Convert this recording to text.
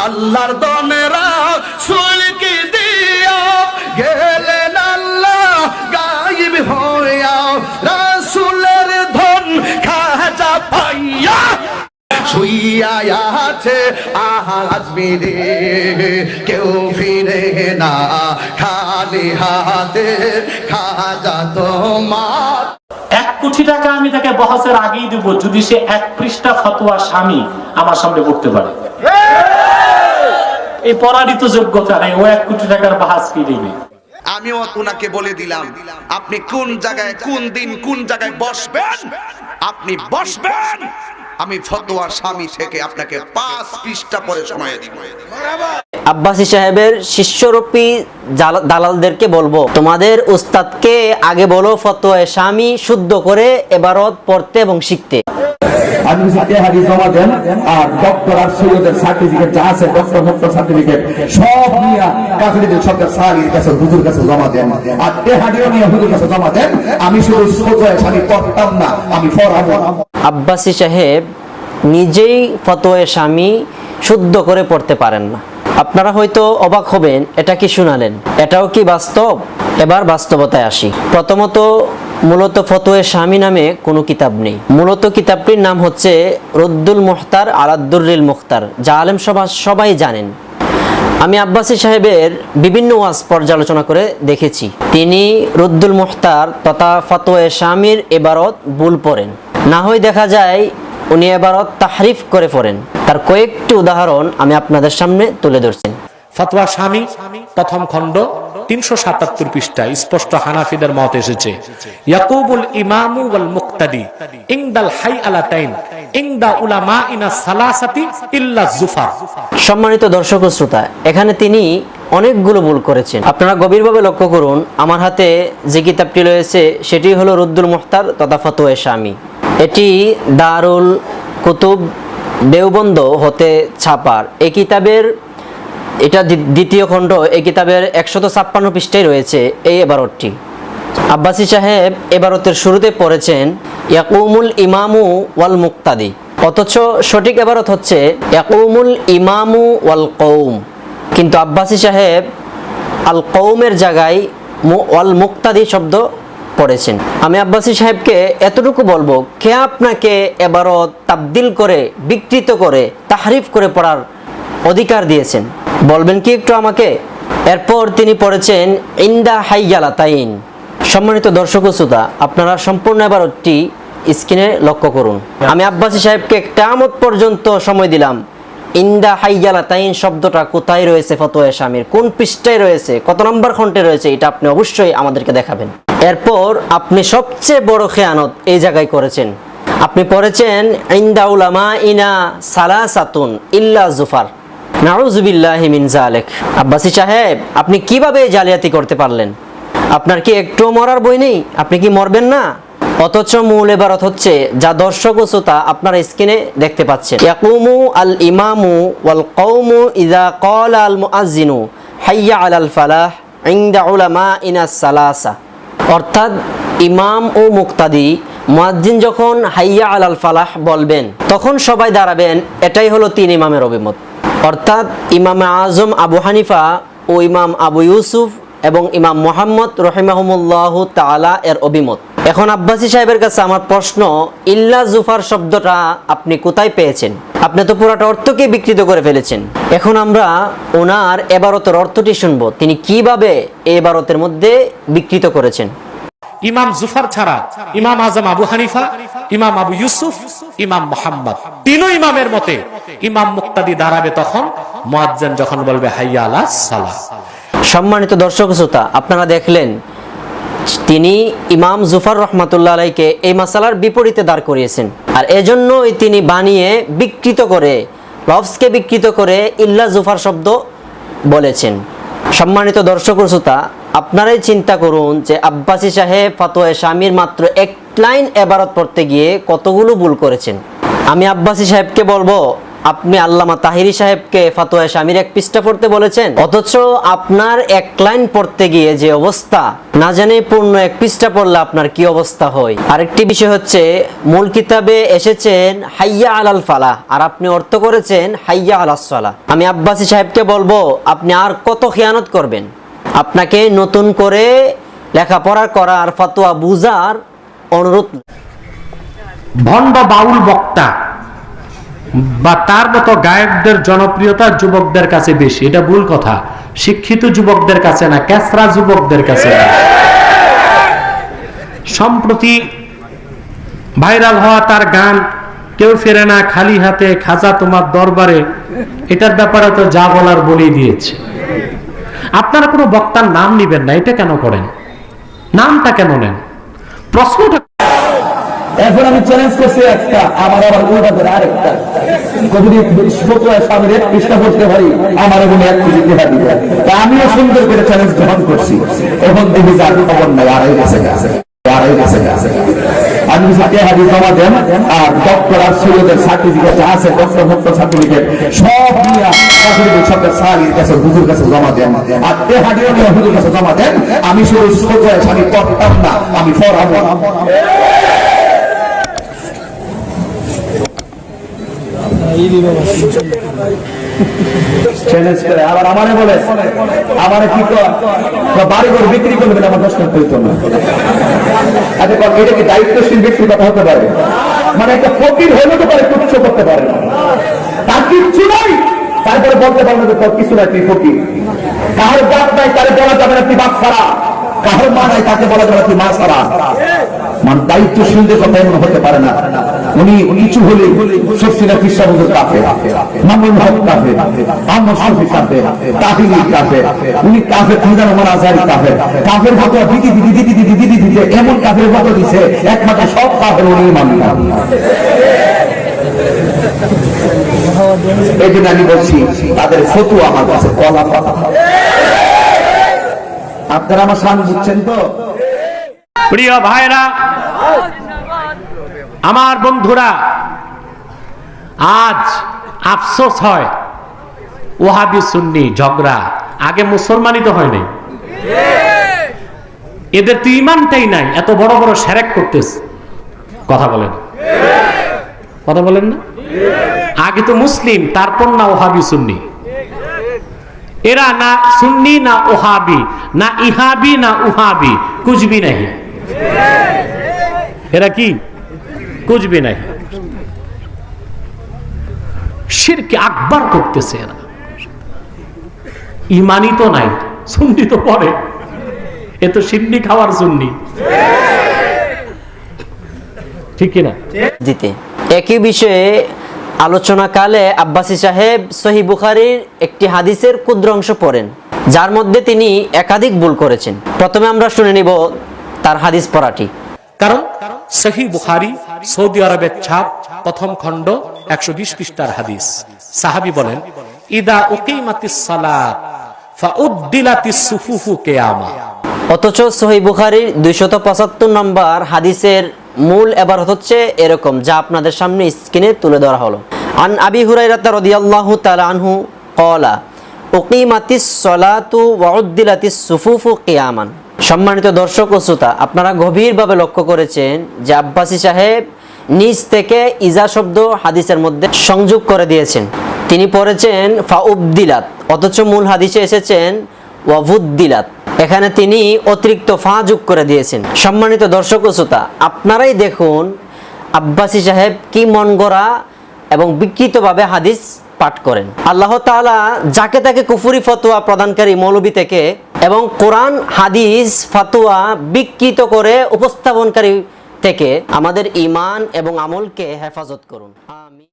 আল্লাহর দনেরা সুলকি দিয়া গেলেন আল্লাহ গাইব হইয়া। রাসূলের ধন খাজা পাইয়া আছে মেরে কেউ ফিরে না খালি হাতে খাজা তোমার। এক কোটি টাকা আমি তাকে বহসের আগেই দেব, যদি সে এক পৃষ্ঠা ফতোয়া স্বামী আমার সামনে পড়তে পারে। এই পড়ারই তো যোগ্যতা নেই ও এক কোটি টাকার বাহাস কি দিবে আমিও ওনাকে বলে দিলাম আপনি কোন জায়গায় কোন দিন কোন জায়গায় বসবেন? আপনি বসবেন। আমি ফতোয়া স্বামী থেকে আপনাকে পাঁচ পৃষ্ঠা পরে সময় দিব। আব্বাসী সাহেবের শিষ্যরূপী দালালদেরকে বলব তোমাদের উস্তাদকে আগে বলো ফতোয়া স্বামী শুদ্ধ করে এবারত পড়তে এবং শিখতে। আব্বাসী সাহেব নিজেই ফতোয়ে স্বামী শুদ্ধ করে পড়তে পারেন না। আপনারা হয়তো অবাক হবেন, এটা কি শুনালেন? এটাও কি বাস্তব? এবার বাস্তবতায় আসি। প্রথমত, মূলত ফতোয়া স্বামী নামে কোনো কিতাব নেই। মূলত কিতাবটির নাম হচ্ছে রদ্দুল মুখতার আলাদ্দুরিল মুখতার, যা আলেম সভা সবাই জানেন। আমি আব্বাসী সাহেবের বিভিন্ন ওয়াজ পর্যালোচনা করে দেখেছি। তিনি রুদ্দুল মুখতার তথা ফতোয়া স্বামীর এবারত ভুল পড়েন। না হয় দেখা যায় উনি এবারত তাহরিফ করে পড়েন। তার কয়েকটি উদাহরণ আমি আপনাদের সামনে তুলে ধরছি। ফতোয়া স্বামী প্রথম খণ্ড তিনশো সাতাত্তর পৃষ্ঠা স্পষ্ট হানাফিদের মত এসেছে। ইয়াকুবুল ইমামু ওয়াল মুক্তাদি ইংদাল হাই আলাতাইন ইংদা উলামা ইনা সালাসাতি ইল্লা জুফার সম্মানিত দর্শক শ্রোতা এখানে তিনি অনেকগুলো ভুল করেছেন। আপনারা গভীরভাবে লক্ষ্য করুন আমার হাতে যে কিতাবটি রয়েছে সেটি হলো রুদ্দুল মুখতার তথা ফতোয়া স্বামী। এটি দারুল কুতুব দেওবন্দ হতে ছাপার। এই কিতাবের, এটা দ্বিতীয় খণ্ড এই কিতাবের একশত ছাপ্পান্ন পৃষ্ঠায় রয়েছে এই এবারতটি। আব্বাসী সাহেব এবারতের শুরুতে পড়েছেন, ইয়াকুমুল ইমামু ওয়াল মুক্তাদি। অথচ সঠিক এবারত হচ্ছে, ইয়াকুমুল ইমামু ওয়াল কৌম কিন্তু আব্বাসী সাহেব, আল কৌমের জায়গায় ওয়াল মুক্তাদি শব্দ পড়েছেন। আমি আব্বাসী সাহেবকে এতটুকু বলব, কে আপনাকে এবারত তাবদিল করে, বিকৃত করে, তাহারিফ করে পড়ার অধিকার দিয়েছেন? বলবেন কি একটু আমাকে? এরপর তিনি পড়েছেন, ইন্দা হাইয়ালা তাইন সম্মানিত দর্শক শ্রোতা, আপনারা সম্পূর্ণ এবারটি স্ক্রিনে লক্ষ্য করুন। আমি আব্বাসী সাহেবকে কেয়ামত পর্যন্ত সময় দিলাম। ইন্দা হাইয়ালা তাইন শব্দটা কোথায় রয়েছে ফতোয়া স্বামীর? কোন পৃষ্ঠায় রয়েছে? কত নম্বর খন্ডে রয়েছে? এটা আপনি অবশ্যই আমাদেরকে দেখাবেন। এরপর আপনি সবচেয়ে বড় খেয়ানত এই জায়গায় করেছেন। আপনি পড়েছেন, ইন্দা উলামা ইনা সালাসাতুন ইল্লা জুফার। মিন সাহেব, আপনি জালিয়াতি করতে পারলেন? আপনার কি মরার বই নেই? আপনি কি মরবেন না? অথচ এবারত হচ্ছে, যা দর্শক আপনারা দেখতে আল ইমামু ওয়াল ইযা হাইয়া উলামা সালাসা। অর্থাৎ ইমাম ও মুক্তাদি মুয়াজ্জিন যখন হাইয়া আলাল ফালাহ বলবেন, তখন সবাই দাঁড়াবেন, এটাই হলো তিন ইমামের অভিমত। অর্থাৎ ইমাম আজম আবু হানিফা ও ইমাম আবু ইউসুফ এবং ইমাম মোহাম্মদ রহিমাহমুল্লাহ তালা এর অভিমত। এখন আব্বাসী সাহেবের কাছে আমার প্রশ্ন ইল্লা জুফার শব্দটা আপনি কোথায় পেয়েছেন? আপনি তো পুরাটা অর্থকে বিকৃত করে ফেলেছেন। এখন আমরা ওনার এবারতের অর্থটি শুনব। তিনি কীভাবে এবারতের মধ্যে বিকৃত করেছেন? ইমাম জুফার ছাড়া ইমাম আজম আবু হানিফা ইমাম আবু ইউসুফ ইমাম মোহাম্মদ। তিনও ইমামের মতে ইমাম মুক্তাদি দাঁড়াবে তখন মুয়াজ্জিন যখন বলবে হাইয়া আলা সালাহ। সম্মানিত দর্শক শ্রোতা আপনারা দেখলেন তিনি ইমাম জুফার রহমাতুল্লাহ আলাইকে এই মাসালার বিপরীতে দাঁড় করিয়েছেন। আর এজন্যই তিনি বানিয়ে বিকৃত করে লফসকে বিকৃত করে ইল্লা জুফার শব্দ বলেছেন। সম্মানিত দর্শক শ্রোতা, আপনারাই চিন্তা করুন যে আব্বাসী সাহেব ফতোয়া স্বামীর মাত্র এক লাইন এবারত পড়তে গিয়ে কতগুলো ভুল করেছেন। আমি আব্বাসী সাহেবকে বলব আপনি আল্লামা তাহিরি সাহেবকে ফাতোয়া স্বামীর এক পৃষ্ঠা পড়তে বলেছেন। অথচ আপনার এক লাইন পড়তে গিয়ে যে অবস্থা, না জানে পূর্ণ এক পৃষ্ঠা পড়লে আপনার কি অবস্থা হয়। আরেকটি বিষয় হচ্ছে, মূল কিতাবে এসেছেন, হাইয়া আলাল ফালাহ, আর আপনি অর্থ করেছেন, হাইয়া আলাস সালাহ। আমি আব্বাসী সাহেবকে বলব, আপনি আর কত খেয়ানত করবেন? আপনাকে নতুন করে লেখাপড়া করা আর ফাতোয়া বুঝার অনুরোধ। ভণ্ড বাউল বক্তা বা তার মতো গায়কদের জনপ্রিয়তা যুবকদের কাছে বেশি, এটা ভুল কথা। শিক্ষিত যুবকদের কাছে না, ক্যাসরা যুবকদের কাছে না। সম্প্রতি ভাইরাল হওয়া তার গান, কেউ ফেরে না খালি হাতে, খাজা তোমার দরবারে এটার ব্যাপারে তো যা বলার বলেই দিয়েছে। আপনারা কোনো বক্তার নাম নিবেন না, এটা কেন করেন? নামটা কেন নেন? প্রশ্নটা এখন আমি চ্যালেঞ্জ করছি একটা, আমার আবার উল্টা আরেকটা। যদি স্বামীর এক পৃষ্ঠা করতে পারি আমার এক তা আমিও সুন্দর করে চ্যালেঞ্জ গ্রহণ করছি। এখন দেখি যার খবর নাই, আড়াই গেছে গেছে। ডক্টর ডক্টর সব আর জমা আমি শুধু না, আমি আবার আমারে বলে, আমারে কি বাড়ি বিক্রি আমার দশ টাকা হইতো না। আচ্ছা এটা কি দায়িত্বশীল ব্যক্তির কথা হতে পারে? মানে একটা ফকির হইলে তো পারে তুচ্ছ করতে পারে না। তার কিচ্ছু নাই। তারপরে বলতে পারবে যে, তোর কিছু নাই, তুই ফকির। কাহার জাত নাই, তারে বলা যাবে না তুই বাপ ছাড়া। কাহার মা নাই, তাকে বলা যাবে না তুই মা ছাড়া। মানে দায়িত্বশীলদের কথা এমন হতে পারে না। উনি কিছু হলে মামুন হক কাফে তাহিলি কাফে উনি খানজান আমার কাফে কাফের মতো দিদি দিদি দিদি দিদি দিদি দিদি এমন কাফের মতো দিছে একমাত্র সব কাফের উনি এই জন্য আমি বলছি, তাদের ফতু আমার কাছে কলা পাতা আপনারা আমার সান বুঝছেন তো? প্রিয় ভাইরা, আমার বন্ধুরা, আজ আফসোস হয় ওহাবি সুন্নি ঝগড়া, আগে মুসলমানই তো হয় নাই। এদের তো ইমানটাই নাই, এত বড় বড় সেরেক করতেছে। কথা বলেন। কথা বলেন না? আগে তো মুসলিম, তারপর না ওহাবি সুন্নি। এরা না সুন্নি, না ওহাবি না ইহাবি, না উহাবি, কুজবি নাহি। এরা কি? কুচবি নাহি শিরকে আকবার করতেছে এরা। ইমানই তো নাই, সুন্নি তো পরে এ তো সিন্নি খাওয়ার সুন্নি। ঠিক কিনা? দিতে একই বিষয়ে আলোচনাকালে আব্বাসী সাহেব সহি বুখারির একটি হাদিসের ক্ষুদ্র অংশ পড়েন, যার মধ্যে তিনি একাধিক ভুল করেছেন। প্রথমে আমরা শুনে নিব তার হাদিস পড়াটি। কারণ সহি বুখারি সৌদি আরবের ছাপ প্রথম খণ্ড একশো বিশ পৃষ্ঠার হাদিস। সাহাবি বলেন ইদা উকিমাতিস সালাত ফাউদ্দিলাতিস সুফুফু কিয়ামা। অথচ সহি বুখারির দুইশত পঁচাত্তর নম্বর হাদিসের মূল এবার হচ্ছে এরকম যা আপনাদের সামনে স্ক্রিনে তুলে ধরা হলো। আন আবি হুরাইরাতা রাদিয়াল্লাহু তাআলা আনহু ক্বালা উকিমাতিস সলাতু ওয়া উদ্দিলাতিস সুফুফু কিয়ামান। সম্মানিত দর্শক ও শ্রোতা, আপনারা গভীরভাবে লক্ষ্য করেছেন যে আব্বাসী সাহেব নিজ থেকে ইজা শব্দ হাদিসের মধ্যে সংযোগ করে দিয়েছেন। তিনি পড়েছেন ফাউদ্দিলাত অথচ মূল হাদিসে এসেছেন ওয়াভুদ্দিলাত এখানে তিনি অতিরিক্ত ফা যোগ করে দিয়েছেন। সম্মানিত দর্শক ও শ্রোতা, আপনারাই দেখুন আব্বাসী সাহেব কি মন গড়া এবং বিকৃতভাবে হাদিস পাঠ করেন। আল্লাহ তাআলা যাকে তাকে কুফুরি ফতোয়া প্রদানকারী মৌলবী থেকে এবং কোরআন, হাদিস, ফাতুয়া বিকৃত করে উপস্থাপনকারী থেকে আমাদের ইমান এবং আমলকে হেফাজত করুন। আমি